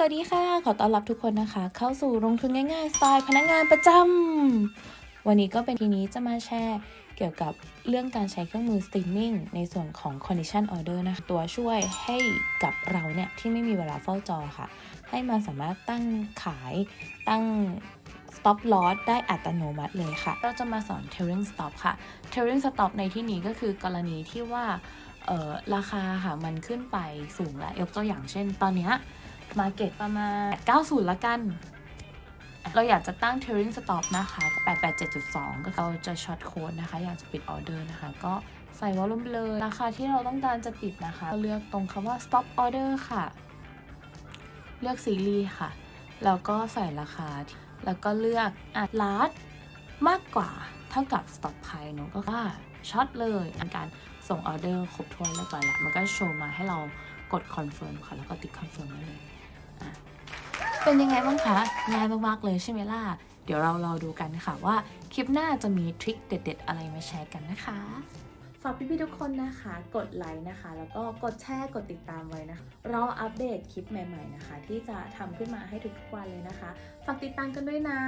สวัสดีค่ะ ขอต้อนรับทุกคนนะคะ เข้าสู่ลงทุนง่ายๆสไตล์พนักงานประจำวันนี้ก็เป็นทีนี้จะมาแชร์เกี่ยวกับเรื่องการใช้เครื่องมือ streaming ในส่วนของ condition order นะคะ ตัวช่วยให้กับเราเนี่ยที่ไม่มีเวลาเฝ้าจอค่ะ ให้มันสามารถตั้งขายตั้ง stop loss ได้อัตโนมัติเลยค่ะ เราจะมาสอน trailing stop ค่ะ trailing stop ในที่นี้ก็คือกรณีที่ว่าราคาค่ะมันขึ้นไปสูงแล้วยกตัวอย่างเช่น ตอนนี้ มาเก็ตประมาณ 90 ละกัน เราอยากจะตั้ง trailing stop นะคะ887.2 ก็เราจะช็อตโค้ดนะคะ อยากจะปิดออเดอร์นะคะ ก็ใส่วอลลุ่มเลยราคาที่เราต้องการจะปิดนะคะก็เลือกตรงคำว่า stop order ค่ะ เลือกซีรีส์ค่ะ แล้วก็ใส่ราคา แล้วก็เลือกอัดลาดมากกว่าเท่ากับ stop price เนอะก็ว่าช็อตเลยอันการส่งออเดอร์ครบถ้วนเรียบร้อยละมันก็โชว์มาให้เรากด confirm ค่ะ แล้วก็ติ๊ก confirm ได้เลย เป็นยังไงบ้างคะ ง่ายมากๆเลยใช่ไหมล่ะ เดี๋ยวเรารอดูกันค่ะว่าคลิปหน้าจะมีทริคเด็ด ๆ อะไรมาแชร์กันนะคะฝากพี่ๆทุกคนนะคะ กดไลค์นะคะ แล้วก็กดแชร์กดติดตามไว้นะคะรออัปเดตคลิปใหม่ ๆนะคะ ที่จะทำขึ้นมาให้ทุกๆวันเลยนะคะ ฝากติดตามกันด้วยนะ